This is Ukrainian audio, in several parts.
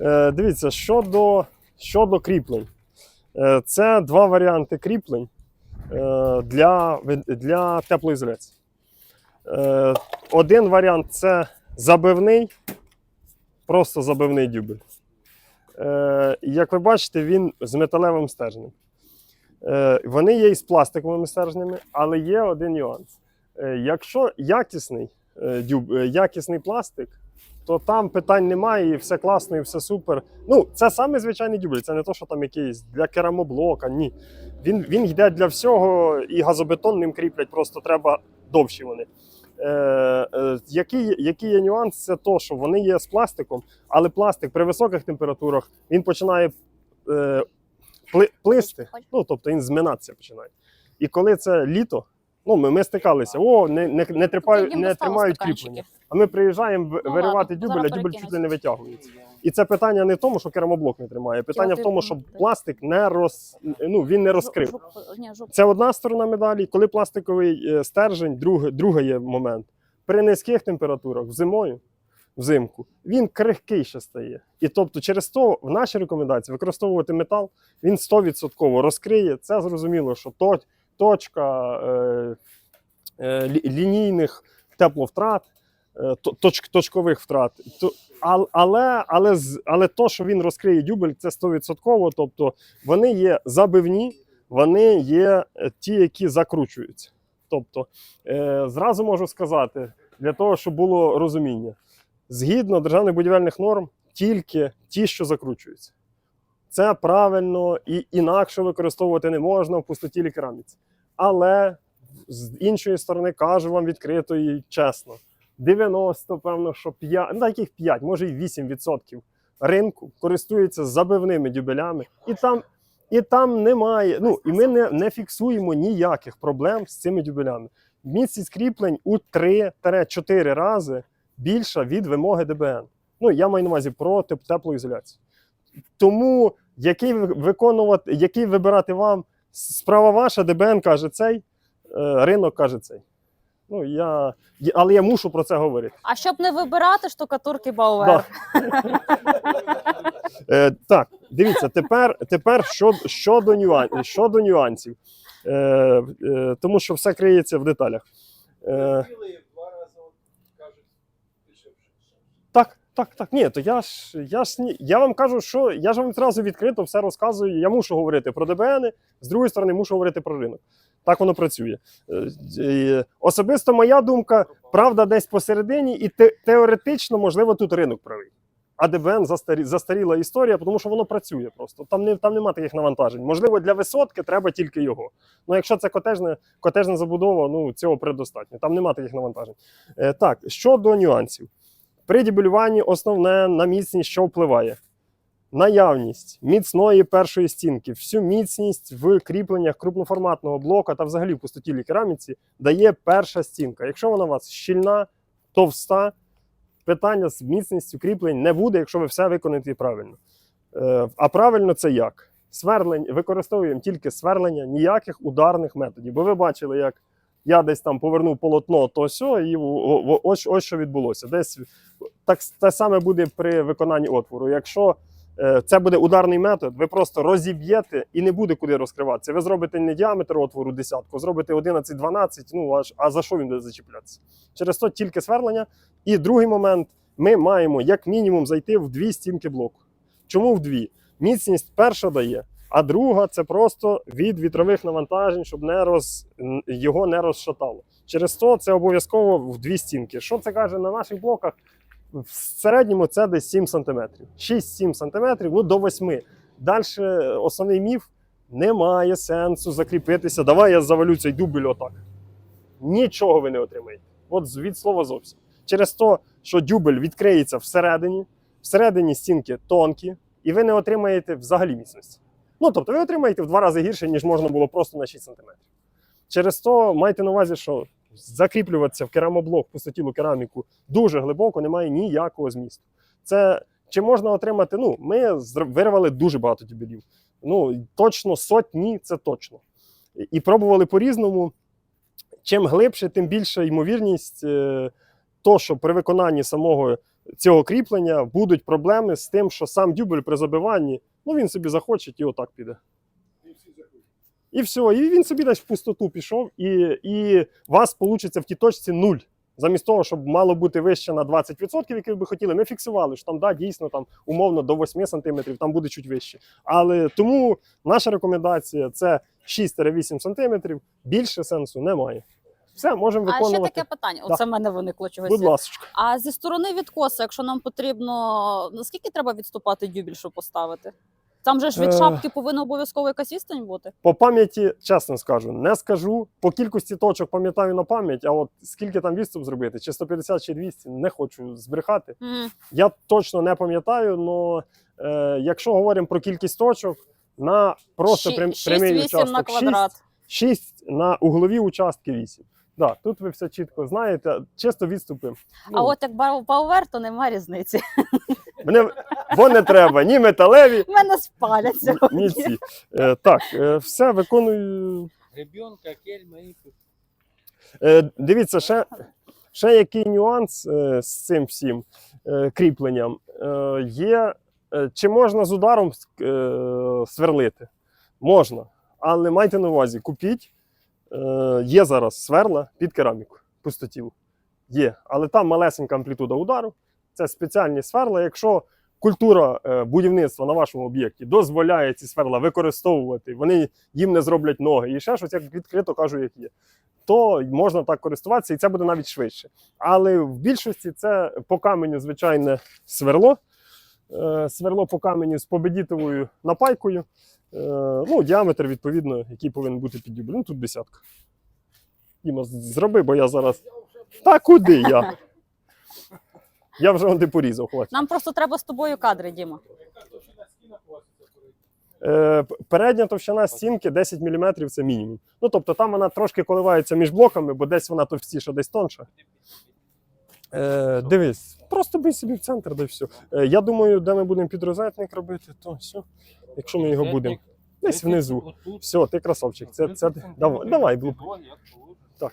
Е, дивіться, щодо, щодо кріплень. Е, це два варіанти кріплень е, для, для теплоізоляції. Один варіант це забивний, просто забивний дюбель. Як ви бачите, він з металевим стержнем. Вони є із пластиковими стержнями, але є один нюанс. Якщо якісний, якісний пластик, то там питань немає, і все класно, і все супер. Ну, це саме звичайний дюбель, це не то, що там якийсь для керамоблока, ні. Він, він йде для всього, і газобетон ним кріплять, просто треба довші вони. Е, е, який, який є нюанс, це то, що вони є з пластиком, але пластик при високих температурах він починає е, пли, плисти, ну тобто він зминатися починає. І коли це літо, ну ми, ми стикалися, о, не, не, не, трипають, не тримають кріплення. А ми приїжджаємо Ну, виривати ладно, дюбель, а дюбель чуть ли не витягується. І це питання не в тому, що керамоблок не тримає, питання в тому, що пластик не роз, ну, він не розкрив. Це одна сторона медалі. Коли пластиковий е, стержень, друг, другий є момент. При низьких температурах зимою, взимку, він крихкий ще стає. І тобто, через то в нашій рекомендації використовувати метал, він 100% розкриє. Це зрозуміло, що то, точка е, е, лі- лінійних тепловтрат, е, точ, точкових втрат. Але, але, але то, що він розкриє дюбель, це 100%. Тобто вони є забивні, вони є ті, які закручуються. Тобто, зразу можу сказати, для того, щоб було розуміння, згідно державних будівельних норм, тільки ті, що закручуються. Це правильно і інакше використовувати не можна в пустотілій кераміці. Але з іншої сторони кажу вам відкрито і чесно: 90, певно, що 5, ну таких 5, може і 8% ринку користуються забивними дюбелями, і там, і там немає. Ну і ми не, не фіксуємо ніяких проблем з цими дюбелями. Міцність кріплень у 3-4 рази більша від вимоги ДБН. Ну я маю на увазі про теп- теплоізоляцію. Тому який ви- виконувати, який вибирати вам, справа ваша, ДБН каже цей, е, ринок каже цей. Ну, я, я- але я мушу про це говорити. А щоб не вибирати штукатурки Бауер. Е, так, дивіться, тепер, тепер щодо, щодо, нюан, щодо нюансів. Е, е, тому що все криється в деталях. Е, так, так. Ні, то я ж я ж. Я вам кажу, що я ж вам одразу відкрито все розказую. Я мушу говорити про ДБН, з другої сторони, мушу говорити про ринок. Так воно працює. Е, е, Особисто моя думка, правда, десь посередині, і те, теоретично, можливо, тут ринок правий. А ДБН застарі, застаріла історія, тому що воно працює просто. Там не там нема таких навантажень. Можливо, для висотки треба тільки його. Ну, якщо це котежне, котежна забудова, ну цього предостатньо. Там нема таких навантажень. Е, так, щодо нюансів. При дебелюванні основне на міцність, що впливає. Наявність міцної першої стінки, всю міцність в кріпленнях крупноформатного блока та взагалі в пустотілій кераміці дає перша стінка. Якщо вона у вас щільна, товста, питання з міцністю кріплень не буде, якщо ви все виконаєте правильно. Е, а правильно це як? Сверлень, використовуємо тільки сверлення, ніяких ударних методів. Бо ви бачили, як я десь там повернув полотно, то сьо, і ось, ось що відбулося. Десь так те саме буде при виконанні отвору. Якщо е, це буде ударний метод, ви просто розіб'єте і не буде куди розкриватися. Ви зробите не діаметр отвору десятку, зробите 11-12, ну аж а за що він буде зачіплятися? Через то тільки сверлення. І другий момент: ми маємо як мінімум зайти в дві стінки блоку. Чому в дві? Міцність перша дає, а друга це просто від вітрових навантажень, щоб не роз, його не розшатало. Через то це обов'язково в дві стінки. Що це каже на наших блоках? В середньому це десь 7 см. 6-7 см, ну до 8. Далі основний міф: немає сенсу закріпитися. Давай я завалю цей дубль отак. Нічого ви не отримаєте. От від слова зовсім. Через те, що дюбель відкриється всередині, всередині стінки тонкі, і ви не отримаєте взагалі міцності. Ну, тобто, ви отримаєте в два рази гірше, ніж можна було просто на 6 см. Через то майте на увазі, що закріплюватися в керамоблок, пустотілу кераміку дуже глибоко немає ніякого змісту. Це чи можна отримати? Ну, ми вирвали дуже багато дюбелів. Ну, точно сотні, це точно. І пробували по-різному. Чим глибше, тим більша ймовірність, е, то, що при виконанні самого цього кріплення будуть проблеми з тим, що сам дюбель при забиванні, ну він собі захоче і отак піде. І все, і він собі десь в пустоту пішов, і, і у вас вийде в тій точці нуль. Замість того, щоб мало бути вище на 20%, які ви би хотіли, ми фіксували, що там да, дійсно там умовно до 8 см, там буде чуть вище. Але тому наша рекомендація це 6-8 см, більше сенсу немає. Все, можемо А ще таке питання. Оце в мене виникло чогось. Будь ласка. А зі сторони відкоса, якщо нам потрібно, наскільки треба відступати дюбель, щоб поставити? Там же ж від Е. шапки повинна обов'язково якась відстань бути. По пам'яті, чесно скажу, не скажу. По кількості точок пам'ятаю на пам'ять, а от скільки там відступ зробити, чи 150, чи 200, не хочу збрехати. М. Я точно не пам'ятаю, але е, якщо говоримо про кількість точок, на просто Ші- прям, шість, прямий вісім на участок квадрат. 6, 6 на углові участки 8. Да, тут ви все чітко знаєте, чисто відступи. А Ну, от як бау- пауер, то немає різниці. мене, бо не треба ні металеві, В мене спаляться. ні ці. Е, так, е, все виконую Гребенка, кельма і Е, дивіться, ще, ще який нюанс е, з цим всім е, кріпленням е, є. Е, чи можна з ударом е, сверлити? Можна. Але майте на увазі, купіть. Е, є зараз сверла під кераміку, пустотілу. Є. Але там малесенька амплітуда удару. Це спеціальні сверла. Якщо культура е, будівництва на вашому об'єкті дозволяє ці сверла використовувати, вони їм не зроблять ноги. І ще щось, як відкрито кажу, як є то можна так користуватися, і це буде навіть швидше. Але в більшості це по каменю звичайне сверло. Е, Сверло по каменю з победітовою напайкою. Е, Ну, діаметр, відповідно, який повинен бути під дюбель. Ну, тут десятка. Діма, зроби, бо я зараз. Та куди я? Я вже онди порізав, хватить. Нам просто треба з тобою кадри, Діма. Е, передня товщина стінки 10 мм це мінімум. Ну тобто там вона трошки коливається між блоками, бо десь вона товстіша, десь тонша. Е, дивись, просто бий собі в центр, да все. Е, я думаю, де ми будемо підрозетник робити, то все. Якщо ми його будемо. Десь внизу. Все, ти красавчик. Це, це, давай, давай, блуп. Так.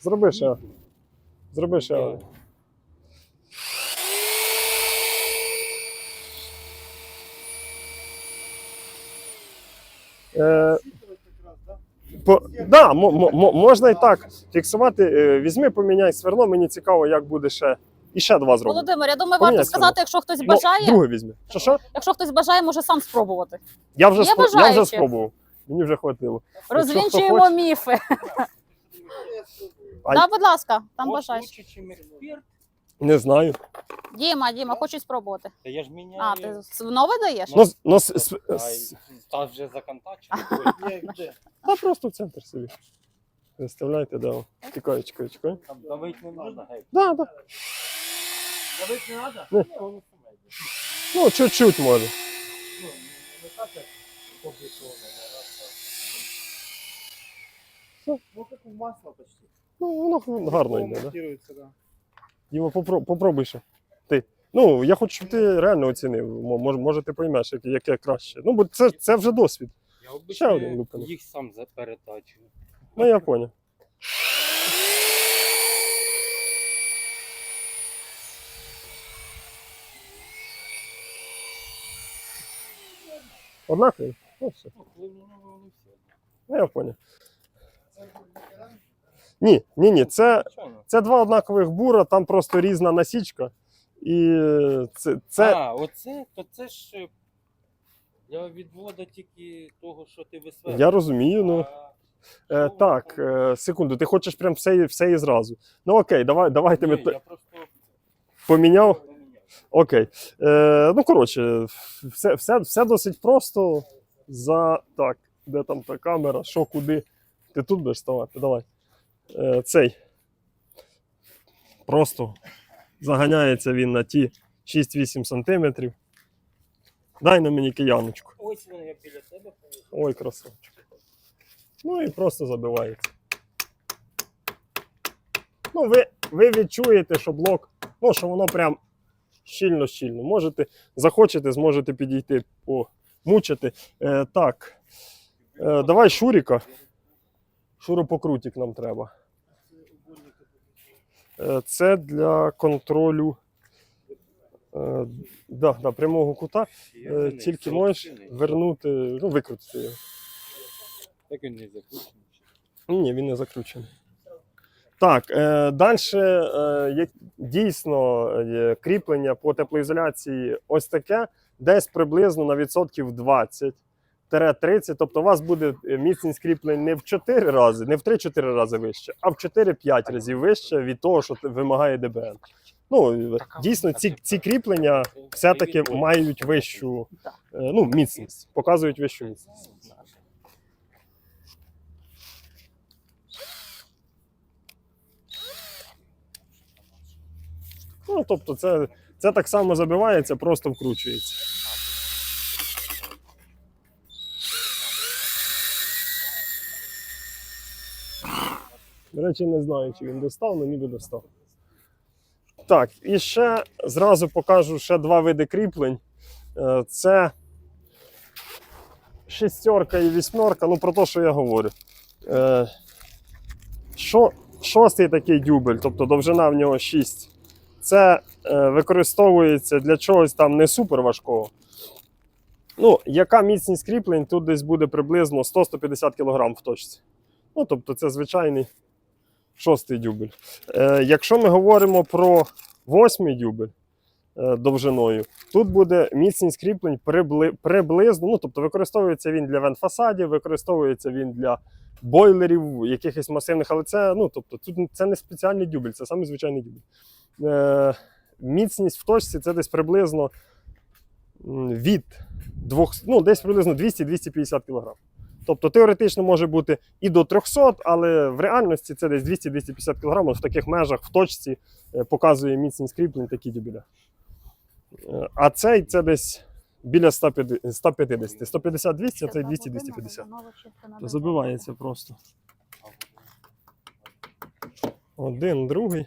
Зроби ще. Зроби ще. Е, по, да, мо, мо, мо- можна і так фіксувати. Е, Візьми, поміняй сверло, мені цікаво, як буде ще. І ще два зробимо. Володимир, я думаю, Поміняй варто сказати, якщо хтось Ну, бажає, друге візьми. Що що? якщо хтось бажає, може сам спробувати. Я вже, спро- я вже спробував. Мені вже хватило. Розвінчуємо хоче- міфи. А- Да, будь ласка, там бажаєш. Не знаю. Діма, Діма, хочуть спробувати. Та я ж міняю. А, ти с- нове даєш? Ну, с- ну, с- с- Ай, с- Та вже законтачений. та просто в центр собі. Виставляйте, да. Чекай, чекай, чекай. Там давить не можна, гей. Да, да. Давить не треба? Ні. Ні, воно саме йде. Ну, чуть-чуть може. Ну, не так, як Всё. Ну, як у масла почти. Ну, воно гарно йде, да. Да. Діма, попро- попробуй ще. Ти. Ну, я хочу, щоб ти реально оцінив. Мо- Може, може ти поймеш, яке, яке краще. Ну, бо це, це вже досвід. Я Ще один лупаний. їх сам за- перетачую. Ну, я поняв. Однаково? Ну, все. Ну, все. Ну, я поняв. Ні, ні, ні, це. Це два однакових бура, там просто різна насічка. І це, це А, оце, то це ж е, для відводу тільки того, що ти висверлюєш. я розумію. Ну, е, так, е, секунду, ти хочеш прям все, все і зразу. Ну окей, давай, давайте ми Ні, т- я просто поміняв. поміняв. Окей. Е, ну, коротше, все, все, все досить просто. За. Так, де там та камера, що куди. Ти тут будеш ставати? Давай. Е, цей. Просто заганяється він на ті 6-8 сантиметрів. Дай на мені кияночку. Ось він я біля тебе. Ой, красавчик. Ну і просто забивається. Ну, ви, ви відчуєте, що блок, ну, що воно прям щільно, щільно. Можете, захочете, зможете підійти помучити. Е, так. Е, давай Шуріка. Шуропокрутик нам треба. Е, Це для контролю е, да, да, прямого кута. Е, Тільки можеш вернути, ну, викрутити його. Так він не закручений. Ні, він не заключений. Так, е, далі е, дійсно е, кріплення по теплоізоляції ось таке, десь приблизно на відсотків 20. 30, тобто у вас буде е, міцність кріплень не в 4 рази, не в 3-4 рази вище, а в 4-5 разів вище від того, що вимагає ДБН. Ну, дійсно, ці, ці кріплення все-таки мають вищу е, ну, міцність, показують вищу міцність. Ну, тобто, це, це так само забивається, просто вкручується. До речі, не знаю, чи він достав, але ніби достав. Так, і ще зразу покажу ще два види кріплень. Е, Це шестерка і вісьмерка, ну про те, що я говорю. Е, Що, шостий такий дюбель, тобто довжина в нього 6. Це е, використовується для чогось там не супер важкого. Ну, яка міцність кріплень? Тут десь буде приблизно 100-150 кг в точці. Ну, тобто, це звичайний шостий дюбель. Е, якщо ми говоримо про восьмий дюбель е, довжиною, тут буде міцність кріплень прибли, приблизно. Ну, тобто використовується він для вентфасадів, використовується він для бойлерів, якихось масивних, але це, ну, тобто, тут це не спеціальний дюбель, це саме звичайний дюбель. Е, міцність в точці це десь приблизно від двох, ну, десь приблизно 200-250 кг. Тобто теоретично може бути і до 300, але в реальності це десь 200-250 кг. В таких межах в точці е, показує міцність кріплень такі дюбеля. Е, А цей це десь біля 150, 150. 150-200, а цей 200-250. Забивається просто. Один, другий.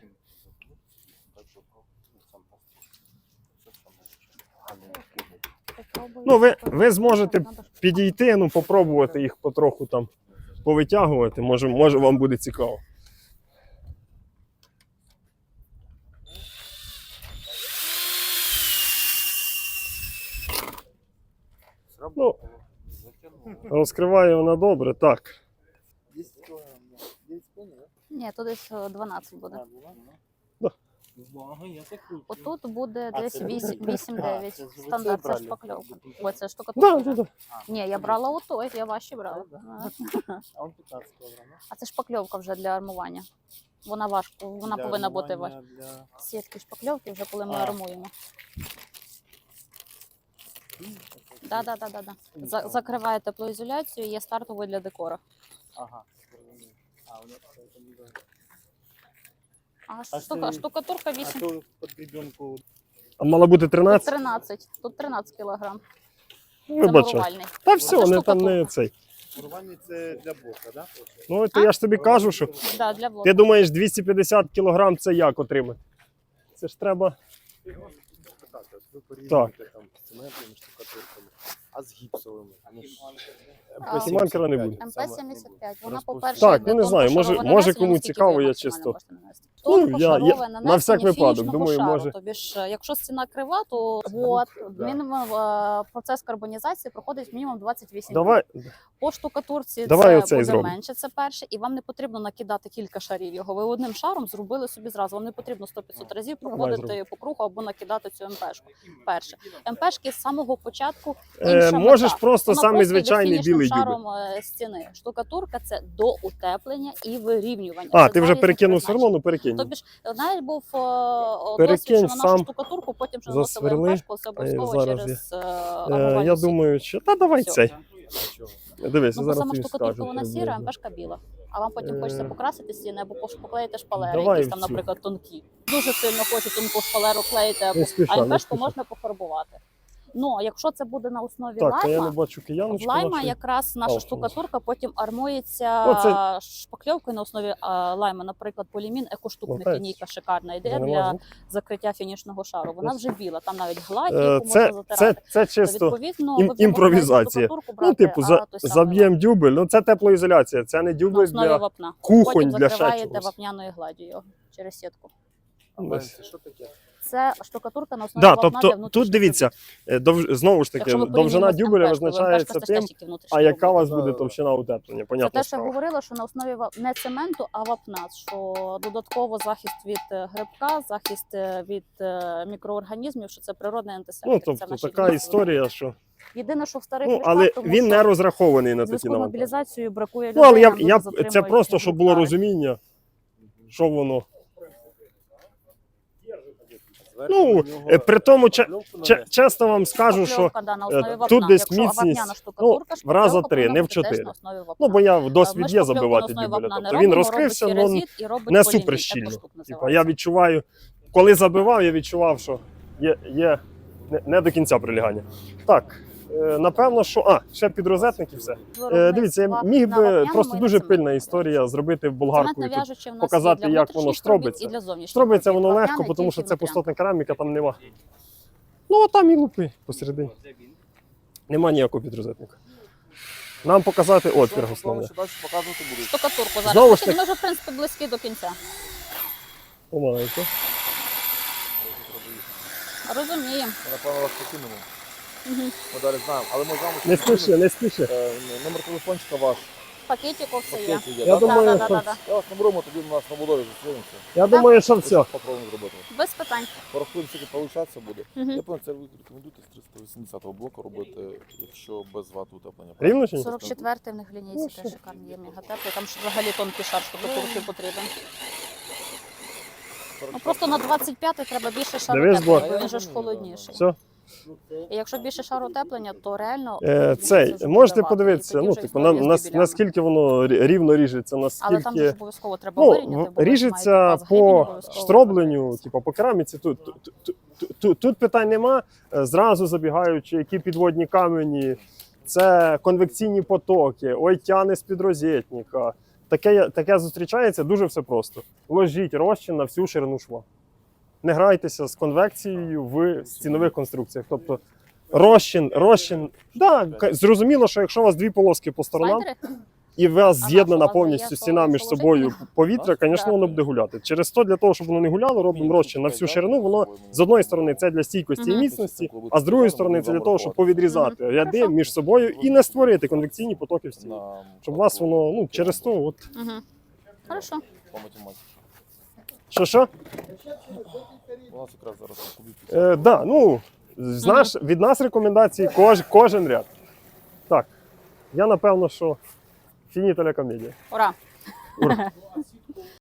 Ну, ви, ви зможете підійти, ну, попробувати їх потроху там повитягувати. Може, може вам буде цікаво. Ну, розкриває вона добре, так. 10 килограмм, да. 9 килограмм, да? Ні, то десь е, 12 буде. Ну я закручую. Отут буде А, десь це 8 ви- 8-9. Це Стандарт, це це ж брали? шпакльовка. Ой, це Да, штукатурка. да. Ні, я брала отой, я ваші брала. Да, А. А он 15 килограмм, да? А це шпакльовка вже для армування. Вона важко, вона Для повинна бути важка. Для... Сітки шпакльовки вже коли ми А. армуємо. Да, да, да, да, да. За, закриває теплоізоляцію, є стартовою для декора. Ага. зрозумів. А, у нас це не буде. А, А штука, це- штукатурка А 8. то під гребенку А мала бути Тут 13? 13, тут 13 кілограм. Це. Та все, не там не цей. Урвання це для бока, да? Ну, то я ж тобі кажу, що Да, для блоку. ти думаєш 250 кг це як отримати? Це ж треба. Так, от ви порівнюєте там з цементними штукатурками, а з гіпсовими. Вони ж А, Сіманкера не буде. МП-75, вона, по-перше, Так, ну, не знаю, може- може, кому цікаво, я чисто- нанести. Ну, я- я- на всяк випадок, думаю, шару. може- Тобі ж, е, якщо стіна крива, то от, Да. мінімум е, процес карбонізації проходить мінімум 28 Давай. По штукатурці Давай це буде зробимо. менше, це перше, і вам не потрібно накидати кілька шарів його. Ви одним шаром зробили собі зразу. Вам не потрібно 100-500 разів Давай проходити зробимо. по кругу або накидати цю МПшку. Перше. МПшки з самого початку Е, можеш мета. просто Воно самий просто йде звичайний фінішним білий дюбель. шаром е, стіни. Штукатурка це до утеплення і вирівнювання. А, Це ти два вже різних перекинув все призначення. ну перекинь. Тобі ж навіть був е, досвід, що на нашу штукатурку, потім вже засверли. МПшку, це обов'язково зараз через е, Е, я думаю, що. Та давай цей. Дивись, Ну, зараз сама штукатурка вона сіра. МПшка біла. А вам потім хочеться Е, покрасити стіни або поклеїти шпалери, давай якісь там, наприклад, тонкі. Дуже сильно хочу тонку шпалеру клеїти, а МПшку можна пофарбувати. Ну, якщо це буде на основі Так, а я не лайма, бачу кияночку. лайма нашої. якраз наша А, штукатурка потім армується Оце- шпакльовкою на основі а, лайма. Наприклад, полімін екоштукник Молодець. лінійка шикарна йде для закриття фінішного шару. Вона вже біла, там навіть гладь, Е, яку Це, можна це, затирати. це То, чисто відповідно, ім- імпровізація. штукатурку Ну, типу, за, заб'ємо дюбель. Ну це теплоізоляція, це не дюбель основі для вапна. кухонь Потім для ще закриваєте чогось. вапняною гладдю його через сітку. А Ось. що таке? Це штукатурка на основі Да, тобто тут дивіться, е, довж- знову ж таки, довжина дюбеля визначається тим, а яка у вас буде товщина утеплення. Це те, що справа. говорила, що на основі не цементу, а вапна, що додатково захист від е, грибка, захист е, від мікроорганізмів, що це природний антисептик. Ну, тобто наші така історія, що. Єдине, що в старих Ну, але тому він не розрахований на такі навантаження. мобілізацією бракує Ну, але я, я, це просто, щоб було розуміння, що воно. Ну, е, при тому, че- ча, Че- чесно вам скажу, що е, вапна. тут десь міцність, ну, в раза три, не в чотири. ну, бо я в досвід є забивати дюбеля. Тобто він розкрився, але не супер щільно. Типа, я відчуваю, коли забивав, я відчував, що є, є не, не до кінця прилягання. Так, е, напевно, що. А, ще підрозетник і все. Е, дивіться, я міг би просто дуже пильна історія зробити болгаркою. Тут показати, як воно штробиться. Штробиться воно легко, тому що це пустотна кераміка, там нема. Ну, а там і лупи посередині. Нема ніякого підрозетника. Нам показати отвір Що, основне. Штукатурку зараз. Знову ж таки- Ми вже, в принципі, близькі до кінця. Помаленьку. Розуміємо. Напевно, вас покинемо. Ми далі знаємо. Але ми з вами Не спіши, не спіши. Е, Номер телефончика ваш. Пакетику все є. Пакеті є, Я да? думаю, Да-да-да-да. Я вас наберемо, тоді у нас на будові зустрінемося. Я думаю, що все. Попробуємо зробити. Без питань. Порахуємо, скільки получатися буде. Мгм. Я пам'ятаю, це ви рекомендуєте з 380-го блоку робити, якщо без вату утеплення. Рівно чи ні? 44 в них в Ну, лінійці що? теж шикарні є мегатеплі. Там ще взагалі тонкий шар штукатурки потрібен. Ну просто на 25 треба більше шару Дивись, бо він же ж холодніший. Все. І якщо більше шару утеплення, то реально Е, це можете подивитися, ну, типу, на, на, наскільки воно рівно ріжеться, Але там ж обов'язково треба Ну, вирівняти, в- бо має ріжеться по штробленню, типу по кераміці. Тут, тут, тут, тут, тут питань нема. Е, Зразу забігаючи, які підводні камені, це конвекційні потоки, ой, тяне з підрозетника. Таке, таке зустрічається дуже все просто. Ложіть розчин на всю ширину шва. Не грайтеся з конвекцією в стінових конструкціях. Тобто розчин, розчин. Да, зрозуміло, що якщо у вас дві полоски по сторонам, і у вас з'єднана повністю стіна між собою повітря, звісно, воно буде гуляти. Через то, для того, щоб воно не гуляло, робимо розчин на всю ширину. Воно з одної сторони це для стійкості і міцності, а з другої сторони це для того, щоб повідрізати ряди між собою і не створити конвекційні потоки в стіні. Щоб у вас воно ну через то, от. Хорошо. Що що? У нас якраз зараз Е, да, ну знаєш, від нас рекомендації кож, кожен ряд. Так, я напевно, що фініталя комедія. Ура. Ура.